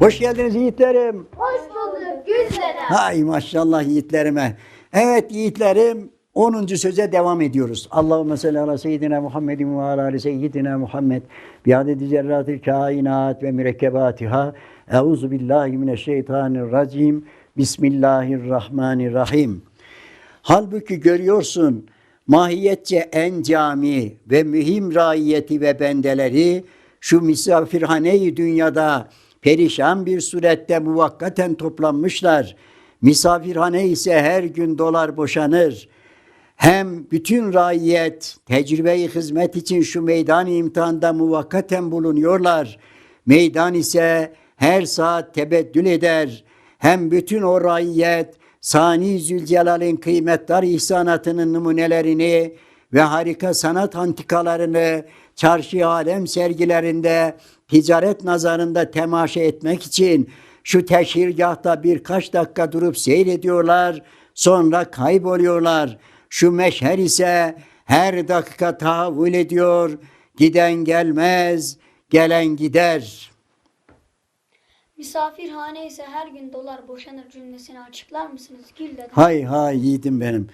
Hoş geldiniz yiğitlerim. Hoş bulduk Gülseren. Hay maşallah yiğitlerime. Evet yiğitlerim 10. söze devam ediyoruz. Allahümme salli ala seyyidina Muhammedin ve ala ali seyyidina Muhammed. Bi adedi zerratil kainat ve mürekkebatiha. Euzu billahi mineşşeytanirracim. Bismillahirrahmanirrahim. Halbuki görüyorsun mahiyetçe en cami ve mühim raiyeti ve bendeleri şu misafirhane-i dünyada perişan bir surette muvakkaten toplanmışlar. Misafirhane ise her gün dolar boşanır. Hem bütün raiyet tecrübe-i hizmet için şu meydan imtihanda muvakkaten bulunuyorlar. Meydan ise her saat tebeddül eder. Hem bütün o raiyet Sani Zülcelal'in kıymetdar ihsanatının numunelerini ve harika sanat antikalarını çarşı alem sergilerinde ticaret nazarında temaşa etmek için şu teşhirgahta birkaç dakika durup seyrediyorlar, sonra kayboluyorlar. Şu meşher ise her dakika tahavvül ediyor, giden gelmez, gelen gider.'' Misafirhane ise her gün dolar boşanır cümlesini açıklar mısınız Gül dede? Hay hay yiğidim benim.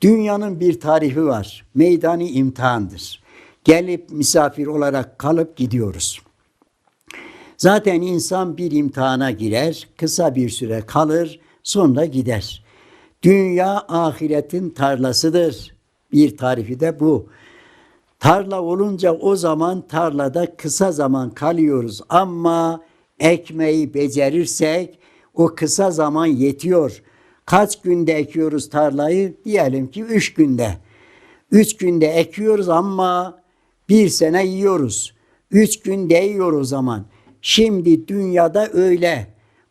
Dünyanın bir tarifi var. Meydani imtihandır. Gelip misafir olarak kalıp gidiyoruz. Zaten insan bir imtihana girer, kısa bir süre kalır, sonra gider. Dünya ahiretin tarlasıdır. Bir tarifi de bu. Tarla olunca o zaman tarlada kısa zaman kalıyoruz ama ekmeği becerirsek o kısa zaman yetiyor. Kaç günde ekiyoruz tarlayı? Diyelim ki üç günde. Üç günde ekiyoruz ama bir sene yiyoruz. Üç günde yiyor o zaman. Şimdi dünyada öyle.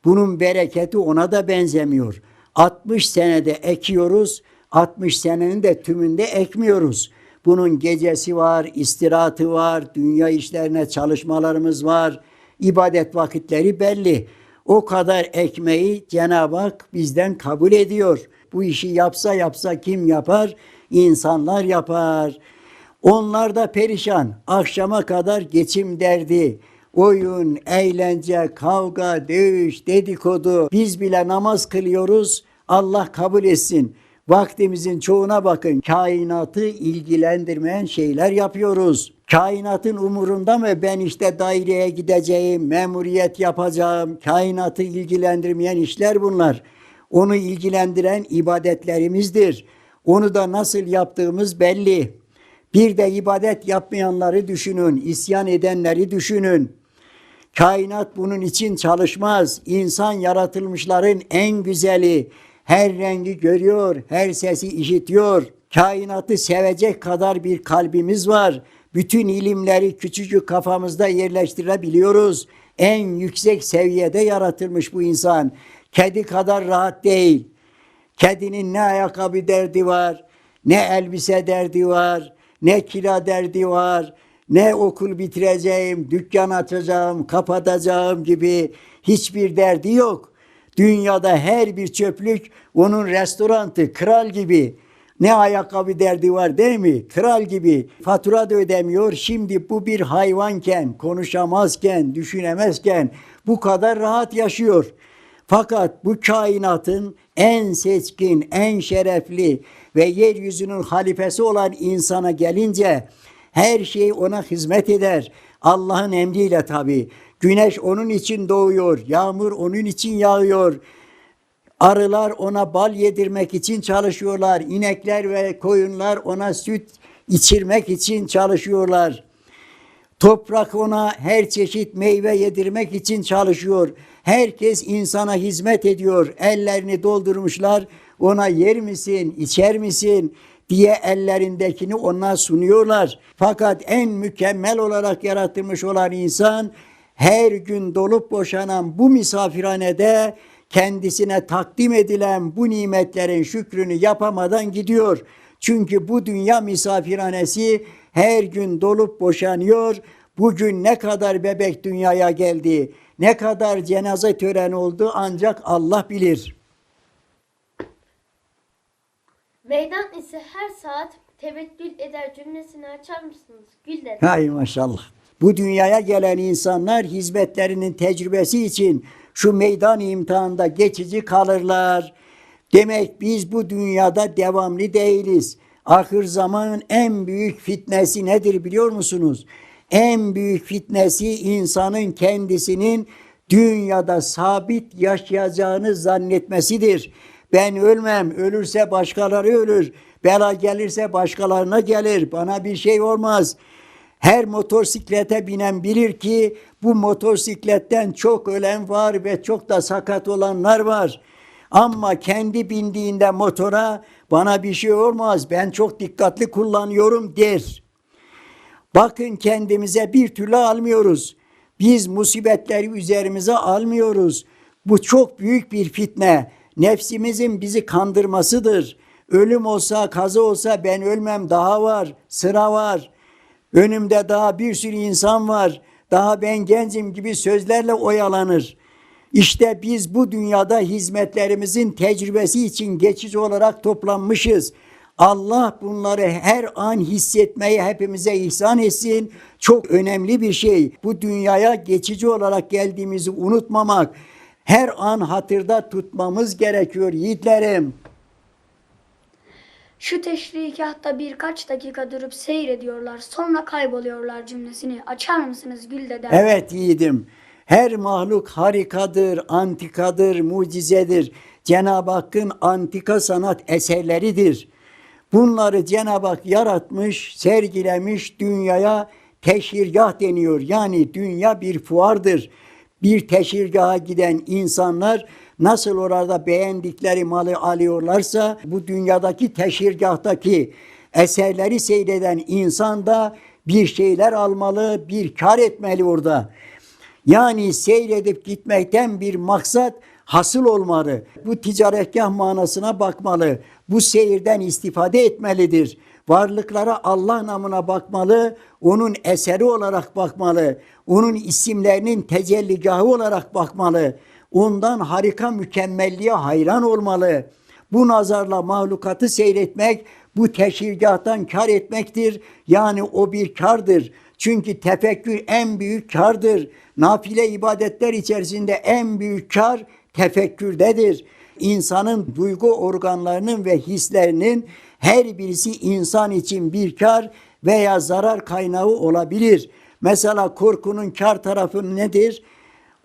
Bunun bereketi ona da benzemiyor. 60 senede ekiyoruz, 60 senenin de tümünde ekmiyoruz. Bunun gecesi var, istirahatı var, dünya işlerine çalışmalarımız var. İbadet vakitleri belli. O kadar ekmeği Cenab-ı Hak bizden kabul ediyor. Bu işi yapsa yapsa kim yapar? İnsanlar yapar. Onlar da perişan. Akşama kadar geçim derdi. Oyun, eğlence, kavga, dövüş, dedikodu. Biz bile namaz kılıyoruz. Allah kabul etsin. Vaktimizin çoğuna bakın. Kainatı ilgilendirmeyen şeyler yapıyoruz. Kainatın umurunda mı ben işte daireye gideceğim, memuriyet yapacağım. Kainatı ilgilendirmeyen işler bunlar. Onu ilgilendiren ibadetlerimizdir. Onu da nasıl yaptığımız belli. Bir de ibadet yapmayanları düşünün, isyan edenleri düşünün. Kainat bunun için çalışmaz. İnsan yaratılmışların en güzeli. Her rengi görüyor, her sesi işitiyor. Kainatı sevecek kadar bir kalbimiz var. Bütün ilimleri küçücük kafamızda yerleştirebiliyoruz. En yüksek seviyede yaratılmış bu insan. Kedi kadar rahat değil. Kedinin ne ayakkabı derdi var, ne elbise derdi var, ne kira derdi var, ne okul bitireceğim, dükkan açacağım, kapatacağım gibi hiçbir derdi yok. Dünyada her bir çöplük onun restorantı, kral gibi. Ne ayakkabı derdi var değil mi? Kral gibi. Fatura da ödemiyor. Şimdi bu bir hayvanken, konuşamazken, düşünemezken bu kadar rahat yaşıyor. Fakat bu kainatın en seçkin, en şerefli ve yeryüzünün halifesi olan insana gelince her şey ona hizmet eder. Allah'ın emriyle tabi. Güneş onun için doğuyor, yağmur onun için yağıyor. Arılar ona bal yedirmek için çalışıyorlar. İnekler ve koyunlar ona süt içirmek için çalışıyorlar. Toprak ona her çeşit meyve yedirmek için çalışıyor. Herkes insana hizmet ediyor. Ellerini doldurmuşlar. Ona yer misin, içer misin diye ellerindekini ona sunuyorlar. Fakat en mükemmel olarak yaratılmış olan insan her gün dolup boşanan bu misafirhanede kendisine takdim edilen bu nimetlerin şükrünü yapamadan gidiyor. Çünkü bu dünya misafirhanesi her gün dolup boşanıyor. Bugün ne kadar bebek dünyaya geldi, ne kadar cenaze töreni oldu ancak Allah bilir. Meydan ise her saat teveddül eder cümlesini açar mısınız Gül dede? Hay maşallah. Bu dünyaya gelen insanlar hizmetlerinin tecrübesi için şu meydan imtihanında geçici kalırlar. Demek biz bu dünyada devamlı değiliz. Ahir zamanın en büyük fitnesi nedir biliyor musunuz? En büyük fitnesi insanın kendisinin dünyada sabit yaşayacağını zannetmesidir. Ben ölmem, ölürse başkaları ölür. Bela gelirse başkalarına gelir. Bana bir şey olmaz. Her motosiklete binen bilir ki bu motosikletten çok ölen var ve çok da sakat olanlar var. Ama kendi bindiğinde motora bana bir şey olmaz ben çok dikkatli kullanıyorum der. Bakın kendimize bir türlü almıyoruz. Biz musibetleri üzerimize almıyoruz. Bu çok büyük bir fitne. Nefsimizin bizi kandırmasıdır. Ölüm olsa, kaza olsa ben ölmem daha var, sıra var. Önümde daha bir sürü insan var. Daha ben gencim gibi sözlerle oyalanır. İşte biz bu dünyada hizmetlerimizin tecrübesi için geçici olarak toplanmışız. Allah bunları her an hissetmeyi hepimize ihsan etsin. Çok önemli bir şey. Bu dünyaya geçici olarak geldiğimizi unutmamak, her an hatırda tutmamız gerekiyor yiğitlerim. Şu teşrikahta birkaç dakika durup seyrediyorlar sonra kayboluyorlar cümlesini açar mısınız Güldeden? Evet yiğidim. Her mahluk harikadır, antikadır, mucizedir. Cenab-ı Hakk'ın antika sanat eserleridir. Bunları Cenab-ı Hak yaratmış, sergilemiş dünyaya teşhirgah deniyor. Yani dünya bir fuardır. Bir teşhirgaha giden insanlar nasıl orada beğendikleri malı alıyorlarsa bu dünyadaki teşhirgahtaki eserleri seyreden insan da bir şeyler almalı, bir kar etmeli orada. Yani seyredip gitmekten bir maksat hasıl olmalı. Bu ticaretgah manasına bakmalı. Bu seyirden istifade etmelidir. Varlıklara Allah namına bakmalı, onun eseri olarak bakmalı, onun isimlerinin tecelligahı olarak bakmalı. Ondan harika mükemmelliğe hayran olmalı. Bu nazarla mahlukatı seyretmek, bu teşhirgahtan kar etmektir. Yani o bir kardır. Çünkü tefekkür en büyük kardır. Nafile ibadetler içerisinde en büyük kar tefekkürdedir. İnsanın duygu organlarının ve hislerinin her birisi insan için bir kar veya zarar kaynağı olabilir. Mesela korkunun kar tarafı nedir?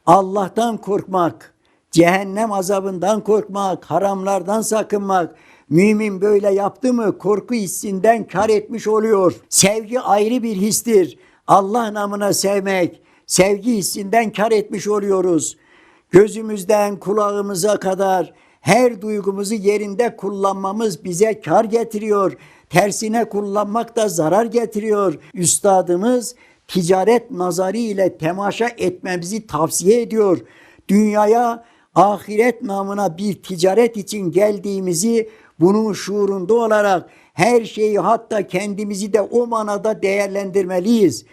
Allah'tan korkmak, cehennem azabından korkmak, haramlardan sakınmak. Mümin böyle yaptı mı korku hissinden kar etmiş oluyor. Sevgi ayrı bir histir. Allah namına sevmek, sevgi hissinden kar etmiş oluyoruz. Gözümüzden kulağımıza kadar her duygumuzu yerinde kullanmamız bize kar getiriyor. Tersine kullanmak da zarar getiriyor. Üstadımız ticaret nazarı ile temaşa etmemizi tavsiye ediyor. Dünyaya ahiret namına bir ticaret için geldiğimizi bunun şuurunda olarak her şeyi hatta kendimizi de o manada değerlendirmeliyiz.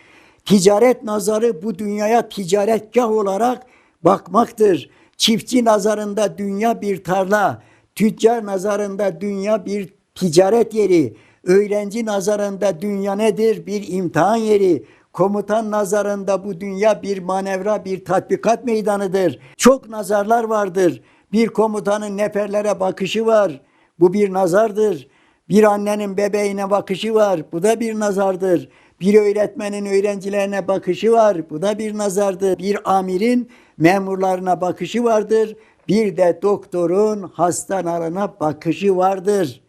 Ticaret nazarı bu dünyaya ticaretgah olarak bakmaktır. Çiftçi nazarında dünya bir tarla, tüccar nazarında dünya bir ticaret yeri, öğrenci nazarında dünya nedir? Bir imtihan yeri. Komutan nazarında bu dünya bir manevra, bir tatbikat meydanıdır. Çok nazarlar vardır. Bir komutanın neferlere bakışı var. Bu bir nazardır. Bir annenin bebeğine bakışı var. Bu da bir nazardır. Bir öğretmenin öğrencilerine bakışı var. Bu da bir nazardır. Bir amirin memurlarına bakışı vardır. Bir de doktorun hastalarına bakışı vardır.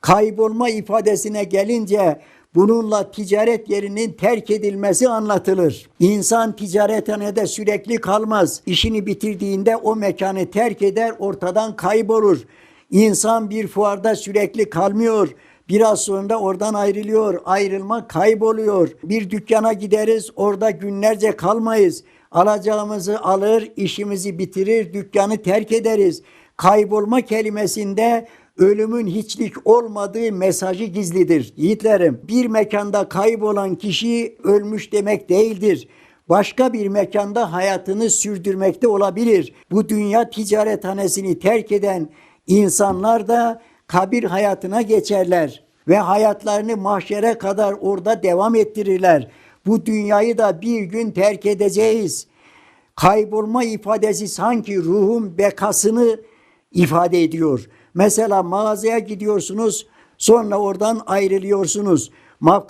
Kaybolma ifadesine gelince bununla ticaret yerinin terk edilmesi anlatılır. İnsan ticarethanede sürekli kalmaz. İşini bitirdiğinde o mekanı terk eder, ortadan kaybolur. İnsan bir fuarda sürekli kalmıyor. Biraz sonra oradan ayrılıyor. Ayrılma kayboluyor. Bir dükkana gideriz, orada günlerce kalmayız. Alacağımızı alır, işimizi bitirir, dükkanı terk ederiz. Kaybolma kelimesinde ölümün hiçlik olmadığı mesajı gizlidir. Yiğitlerim, bir mekanda kaybolan kişi ölmüş demek değildir. Başka bir mekanda hayatını sürdürmekte olabilir. Bu dünya ticarethanesini terk eden insanlar da kabir hayatına geçerler ve hayatlarını mahşere kadar orada devam ettirirler. Bu dünyayı da bir gün terk edeceğiz. Kaybolma ifadesi sanki ruhun bekasını ifade ediyor. Mesela mağazaya gidiyorsunuz, sonra oradan ayrılıyorsunuz.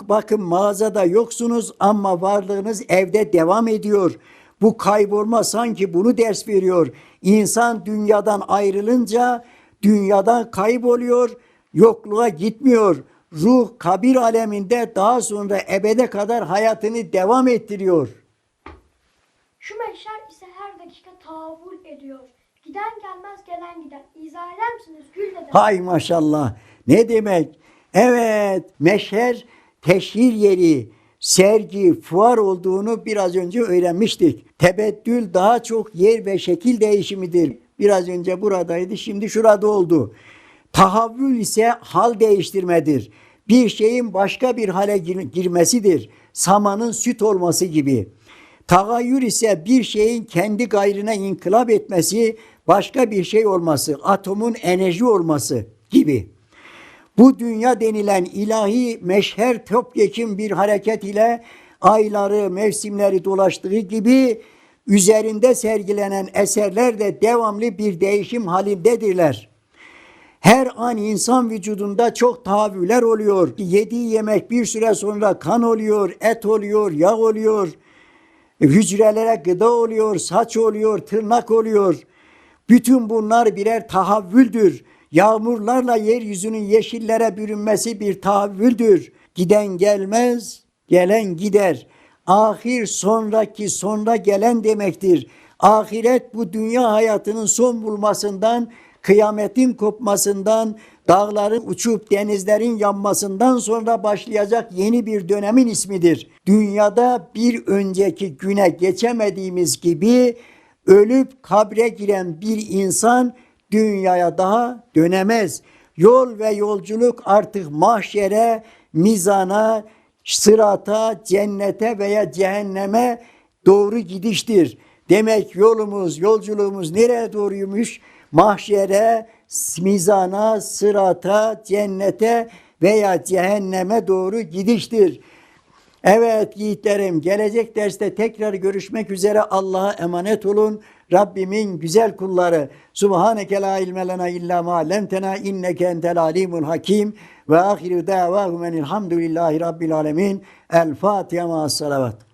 Bakın mağazada yoksunuz ama varlığınız evde devam ediyor. Bu kaybolma sanki bunu ders veriyor. İnsan dünyadan ayrılınca dünyadan kayboluyor, yokluğa gitmiyor. Ruh kabir aleminde daha sonra ebede kadar hayatını devam ettiriyor. Şu meşer ise her dakika tahammül ediyor. Giden gelmez gelen gider. İzah eder misiniz Gül dede? Hay maşallah. Ne demek? Evet, meşher teşhir yeri, sergi, fuar olduğunu biraz önce öğrenmiştik. Tebettül daha çok yer ve şekil değişimidir. Biraz önce buradaydı, şimdi şurada oldu. Tahavvül ise hal değiştirmedir. Bir şeyin başka bir hale gir- girmesidir. Samanın süt olması gibi. Tagayyür ise bir şeyin kendi gayrına inkılap etmesi, başka bir şey olması, atomun enerji olması gibi. Bu dünya denilen ilahi meşher topyekun bir hareket ile ayları, mevsimleri dolaştığı gibi üzerinde sergilenen eserler de devamlı bir değişim halindedirler. Her an insan vücudunda çok tahavvüller oluyor. Yediği yemek bir süre sonra kan oluyor, et oluyor, yağ oluyor. Hücrelere gıda oluyor, saç oluyor, tırnak oluyor. Bütün bunlar birer tahavvüldür. Yağmurlarla yeryüzünün yeşillere bürünmesi bir tahavvüldür. Giden gelmez, gelen gider. Ahir sonraki sonra gelen demektir. Ahiret bu dünya hayatının son bulmasından, kıyametin kopmasından, dağların uçup denizlerin yanmasından sonra başlayacak yeni bir dönemin ismidir. Dünyada bir önceki güne geçemediğimiz gibi ölüp kabre giren bir insan dünyaya daha dönemez. Yol ve yolculuk artık mahşere, mizana, sırata, cennete veya cehenneme doğru gidiştir. Demek yolumuz, yolculuğumuz nereye doğruymuş? Mahşere, mizana, sırata, cennete veya cehenneme doğru gidiştir. Evet yiğitlerim gelecek derste tekrar görüşmek üzere Allah'a emanet olun. Rabbimin güzel kulları. Subhaneke la ilme lena illa ma lemtena inneke entel alimul hakim. Ve ahiru davahum enilhamdülillahi rabbil alemin. El Fatiha ma salavat.